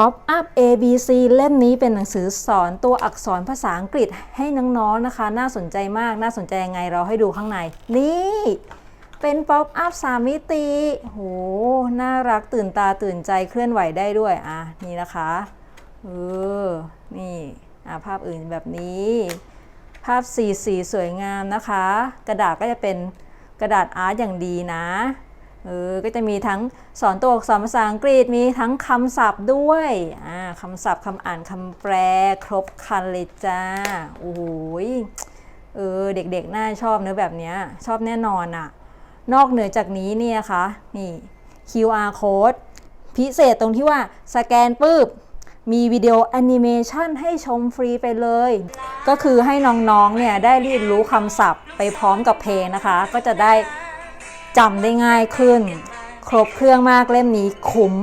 Pop Up ABC เล่มนี้เป็นหนังสือสอนตัวอักษรภาษาอังกฤษให้น้องๆนะคะ น่าสนใจมากน่าสนใจยังไงเราให้ดูข้างใน นี่ เป็น Pop Up สามมิติโหน่ารักตื่นตาตื่นใจเคลื่อนไหวได้ด้วย อะ นี่นะคะเออนี่อะภาพอื่นแบบนี้ ภาพสีสีสวยงามนะคะ กระดาษก็จะเป็นกระดาษอาร์ตอย่างดีนะ เออ ก็จะมีทั้งสอนตัวอักษรภาษาอังกฤษ มีทั้งคำศัพท์ด้วย อ่าคำศัพท์คำอ่านคำแปลครบครันเลยจ้า โอ้โหยเออ เด็กๆ น่าชอบเนื้อแบบเนี้ย ชอบแน่นอนอะนอกเหนือจากนี้เนี่ยคะ นี่ QR code พิเศษตรงที่ว่าสแกนปุ๊บ มีวิดีโอแอนิเมชันให้ชมฟรีไปเลย ก็คือให้น้องๆ เนี่ยได้เรียนรู้คำศัพท์ไปพร้อมกับเพลงนะคะ ก็จะได้ จำได้ง่ายขึ้น ครบเครื่องมากเล่มนี้คุ้ม